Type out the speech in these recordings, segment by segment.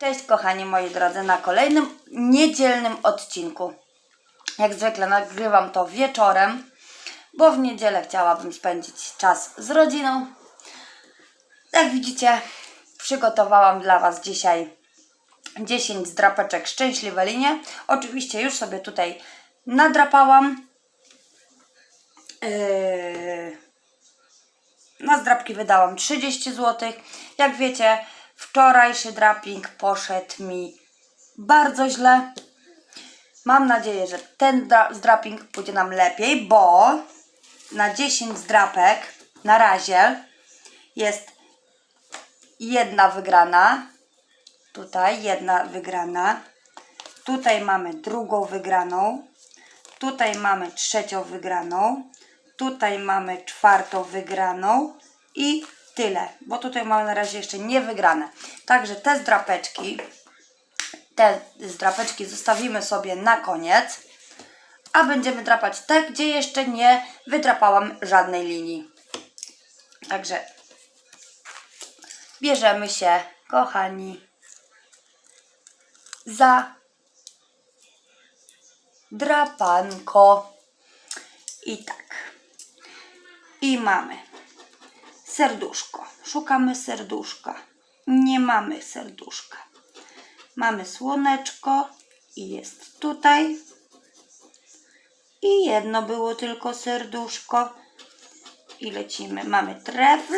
Cześć kochani moi drodzy na kolejnym niedzielnym odcinku. Jak zwykle nagrywam to wieczorem, bo w niedzielę chciałabym spędzić czas z rodziną. Jak widzicie, przygotowałam dla Was dzisiaj 10 zdrapeczek szczęśliwe linie. Oczywiście już sobie tutaj nadrapałam. Yy, na zdrapki wydałam 30 zł. Jak wiecie, wczorajszy draping poszedł mi bardzo źle. Mam nadzieję, że ten dra- zdraping pójdzie nam lepiej, bo na 10 zdrapek na razie jest jedna wygrana. Tutaj jedna wygrana. Tutaj mamy drugą wygraną. Tutaj mamy trzecią wygraną. Tutaj mamy czwartą wygraną. I tyle, bo tutaj mamy na razie jeszcze nie wygrane. Także te zdrapeczki, te zdrapeczki zostawimy sobie na koniec. A będziemy drapać te, gdzie jeszcze nie wydrapałam żadnej linii. Także bierzemy się, kochani, za drapanko. I tak. I mamy serduszko. Szukamy serduszka. Nie mamy serduszka. Mamy słoneczko i jest tutaj. I jedno było tylko serduszko. I lecimy. Mamy trefl.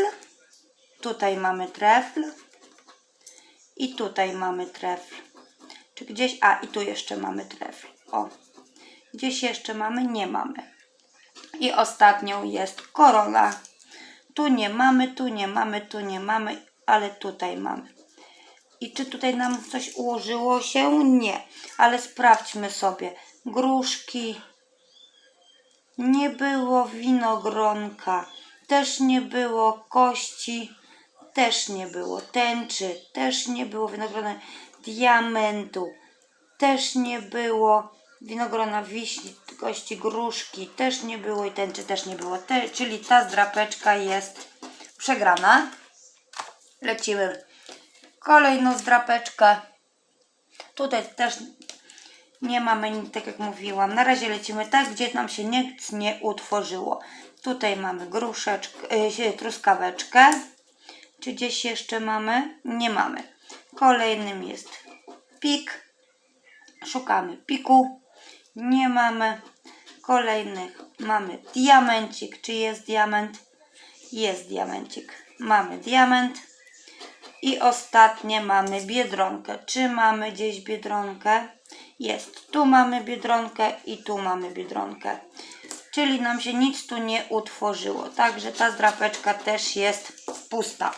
Tutaj mamy trefl. I tutaj mamy trefl. Czy gdzieś. A, i tu jeszcze mamy trefl. O. Gdzieś jeszcze mamy? Nie mamy. I ostatnią jest korona. Tu nie mamy, tu nie mamy, tu nie mamy, ale tutaj mamy. I czy tutaj nam coś ułożyło się? Nie. Ale sprawdźmy sobie. Gruszki. Nie było winogronka. Też nie było kości. Też nie było tęczy. Też nie było winogrona diamentu. Też nie było winogrona wiśni, kości gruszki. Też nie było i tęczy też nie było. Te, czyli ta zdrapeczka jest przegrana. Lecimy kolejną zdrapeczkę. Tutaj też nie mamy, tak jak mówiłam. Na razie lecimy tak, gdzie nam się nic nie utworzyło. Tutaj mamy gruszeczkę, yy, truskaweczkę. Czy gdzieś jeszcze mamy? Nie mamy. Kolejnym jest pik. Szukamy piku. Nie mamy. Kolejnych mamy diamencik. Czy jest diament? Jest diamencik. Mamy diament. I ostatnie mamy biedronkę. Czy mamy gdzieś biedronkę? Jest. Tu mamy biedronkę i tu mamy biedronkę. Czyli nam się nic tu nie utworzyło. Także ta zdrapeczka też jest pusta.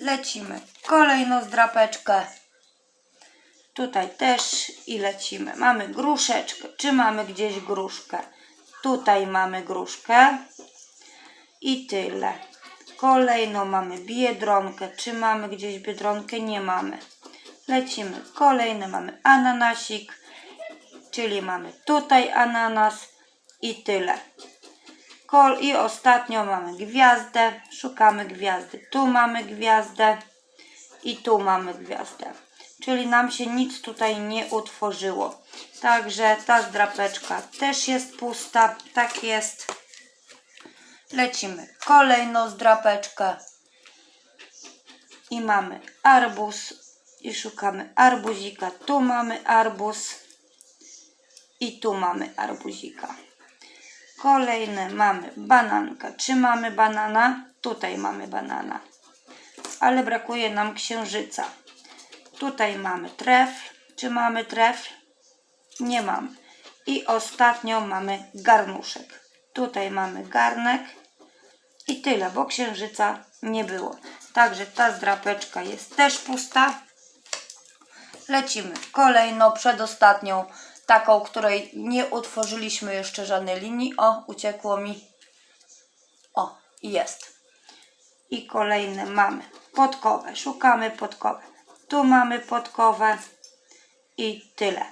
Lecimy. Kolejną zdrapeczkę. Tutaj też i lecimy. Mamy gruszeczkę. Czy mamy gdzieś gruszkę? Tutaj mamy gruszkę. I tyle. Kolejną mamy biedronkę. Czy mamy gdzieś biedronkę? Nie mamy. Lecimy. Kolejny mamy ananasik. Czyli mamy tutaj ananas. I tyle. Kol I ostatnio mamy gwiazdę. Szukamy gwiazdy. Tu mamy gwiazdę. I tu mamy gwiazdę. Czyli nam się nic tutaj nie utworzyło. Także ta zdrapeczka też jest pusta. Tak jest. Lecimy. Kolejną zdrapeczkę. I mamy arbuz. I szukamy arbuzika. Tu mamy arbuz. I tu mamy arbuzika. Kolejne mamy bananka. Czy mamy banana? Tutaj mamy banana. Ale brakuje nam księżyca. Tutaj mamy trefl. Czy mamy trefl? Nie mamy. I ostatnio mamy garnuszek. Tutaj mamy garnek. I tyle, bo księżyca nie było. Także ta zdrapeczka jest też pusta. Lecimy kolejną, przedostatnią, taką, której nie utworzyliśmy jeszcze żadnej linii. O, uciekło mi. O, jest. I kolejne mamy podkowę. Szukamy podkowę. Tu mamy podkowę i tyle.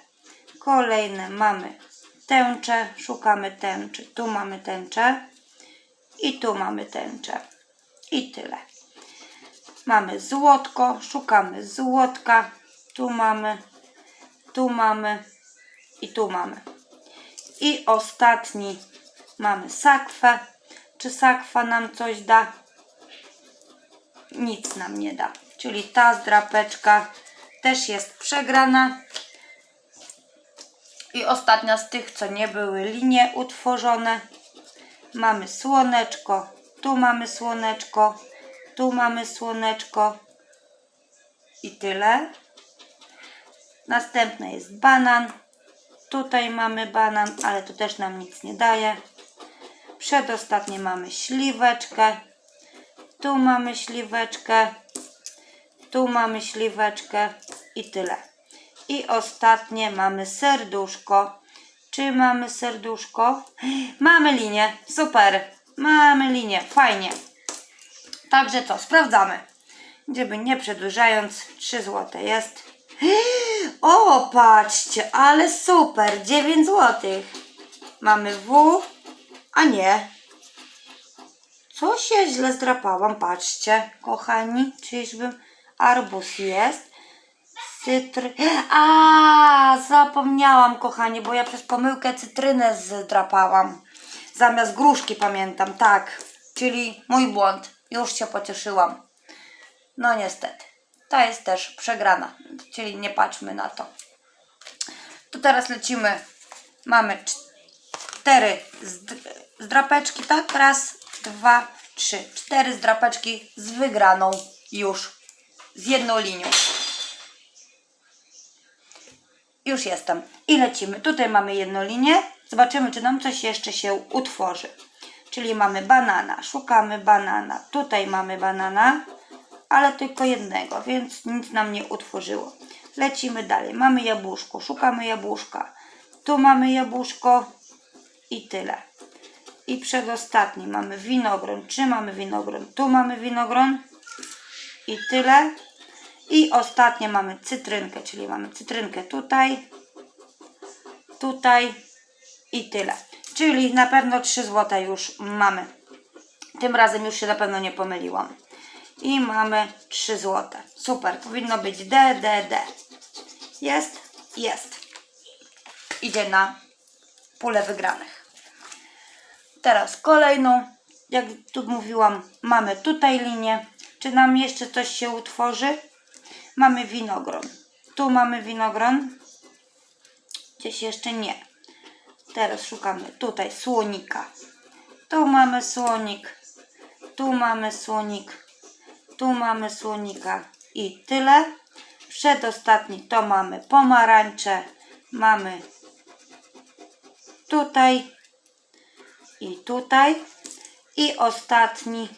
Kolejne mamy tęczę. Szukamy tęczy. Tu mamy tęczę i tu mamy tęczę. I tyle. Mamy złotko, szukamy złotka. Tu mamy, tu mamy i tu mamy. I ostatni mamy sakwę. Czy sakwa nam coś da? Nic nam nie da. Czyli ta zdrapeczka też jest przegrana. I ostatnia z tych, co nie były linie utworzone. Mamy słoneczko, tu mamy słoneczko, tu mamy słoneczko i tyle. Następny jest banan. Tutaj mamy banan, ale to też nam nic nie daje. Przedostatnie mamy śliweczkę. Tu mamy śliweczkę. Tu mamy śliweczkę i tyle. I ostatnie mamy serduszko. Czy mamy serduszko? Mamy linię. Super. Mamy linię. Fajnie. Także co? Sprawdzamy. Żeby nie przedłużając, 3 zł jest. O, patrzcie, ale super. 9 zł. Mamy W, a nie. Coś ja źle zdrapałam, patrzcie, kochani. Czyżbym arbus jest? Cytry... A, zapomniałam, kochani, bo ja przez pomyłkę cytrynę zdrapałam. Zamiast gruszki pamiętam, tak. Czyli mój błąd. Już się pocieszyłam. No niestety. Ta jest też przegrana, czyli nie patrzmy na to. To teraz lecimy. Mamy cztery zdr- zdrapeczki, tak? Raz, dwa, trzy. Cztery zdrapeczki z wygraną już. Z jedną linią. Już jestem. I lecimy. Tutaj mamy jedną linię. Zobaczymy, czy nam coś jeszcze się utworzy. Czyli mamy banana. Szukamy banana. Tutaj mamy banana, ale tylko jednego, więc nic nam nie utworzyło. Lecimy dalej. Mamy jabłuszko. Szukamy jabłuszka. Tu mamy jabłuszko i tyle. I przedostatni mamy winogron. Czy mamy winogron? Tu mamy winogron i tyle. I ostatnie mamy cytrynkę, czyli mamy cytrynkę tutaj, tutaj i tyle. Czyli na pewno 3 zł już mamy. Tym razem już się na pewno nie pomyliłam. I mamy 3 zł. Super, powinno być D, D, D. Jest? Jest. Idzie na pulę wygranych. Teraz kolejną, jak tu mówiłam, mamy tutaj linię. Czy nam jeszcze coś się utworzy? Mamy winogron. Tu mamy winogron. Gdzieś jeszcze nie. Teraz szukamy tutaj słonika. Tu mamy słonik. Tu mamy słonik. Tu mamy słonika. I tyle. Przedostatni to mamy pomarańcze. Mamy tutaj i tutaj. I ostatni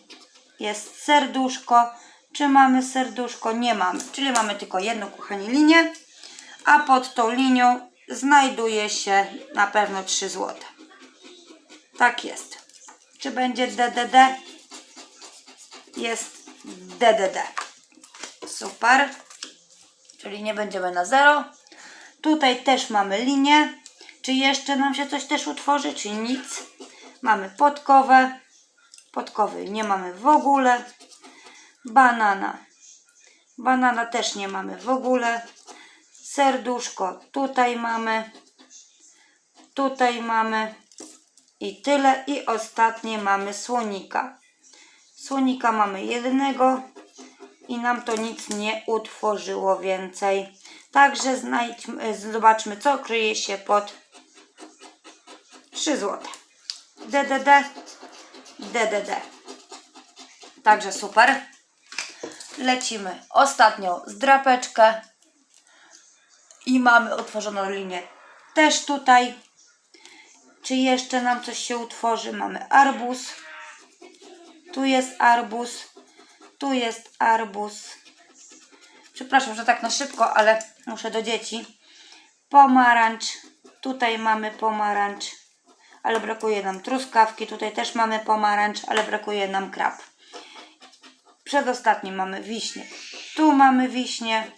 jest serduszko. Czy mamy serduszko? Nie mamy. Czyli mamy tylko jedną, kochani, linię. A pod tą linią znajduje się na pewno 3 zł. Tak jest. Czy będzie DDD? Jest DDD. Super. Czyli nie będziemy na zero. Tutaj też mamy linię. Czy jeszcze nam się coś też utworzy, czy nic? Mamy podkowę. Podkowy nie mamy w ogóle. Banana. Banana też nie mamy w ogóle. Serduszko tutaj mamy. Tutaj mamy. I tyle. I ostatnie mamy słonika. Słonika mamy jednego. I nam to nic nie utworzyło więcej. Także znajdźmy, zobaczmy, co kryje się pod 3 zł. DDD. DDD. Także super. Lecimy ostatnią zdrapeczkę. I mamy otworzoną linię też tutaj. Czy jeszcze nam coś się utworzy? Mamy arbuz. Tu jest arbuz. Tu jest arbuz. Przepraszam, że tak na szybko, ale muszę do dzieci. Pomarańcz. Tutaj mamy pomarańcz, ale brakuje nam truskawki. Tutaj też mamy pomarańcz, ale brakuje nam krab. Przedostatni mamy wiśnie. Tu mamy wiśnie.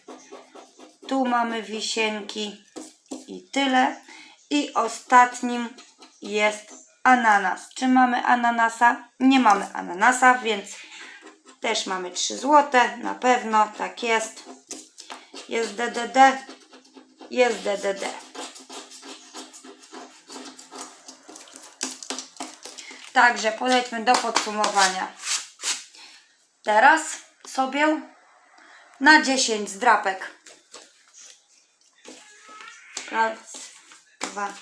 Tu mamy wisienki. I tyle. I ostatnim jest ananas. Czy mamy ananasa? Nie mamy ananasa, więc Też mamy 3 złote, na pewno, tak jest. Jest DDD, jest DDD. Także podejdźmy do podsumowania. Teraz sobie na 10 zdrapek. Raz, dwa,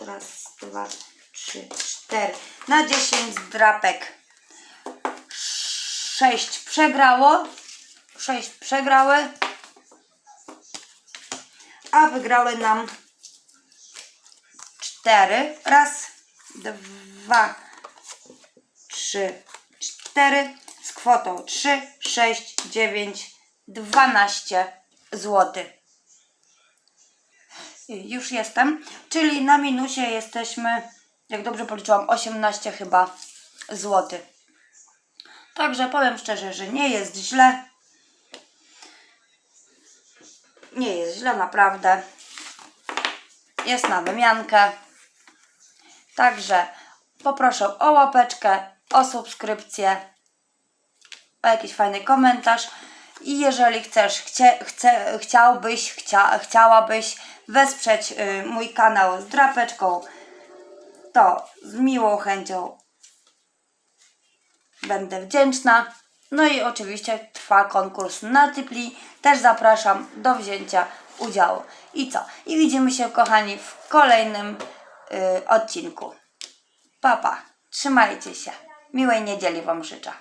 raz, dwa, trzy, cztery. Na 10 zdrapek. 6 przegrało. 6 przegrały. A wygrały nam 4. Raz, dwa, trzy, cztery. Z kwotą 3, 6, 9, 12 zł. Już jestem, czyli na minusie jesteśmy, jak dobrze policzyłam, 18 chyba zł. Także powiem szczerze, że nie jest źle. Nie jest źle, naprawdę. Jest na wymiankę. Także poproszę o łapeczkę, o subskrypcję, o jakiś fajny komentarz. I jeżeli chcesz, chcie, chce, chciałbyś, chcia, chciałabyś wesprzeć y, mój kanał z drapeczką, to z miłą chęcią będę wdzięczna. No i oczywiście trwa konkurs na Typli. Też zapraszam do wzięcia udziału. I co? I widzimy się, kochani, w kolejnym y, odcinku. Papa, trzymajcie się. Miłej niedzieli Wam życzę.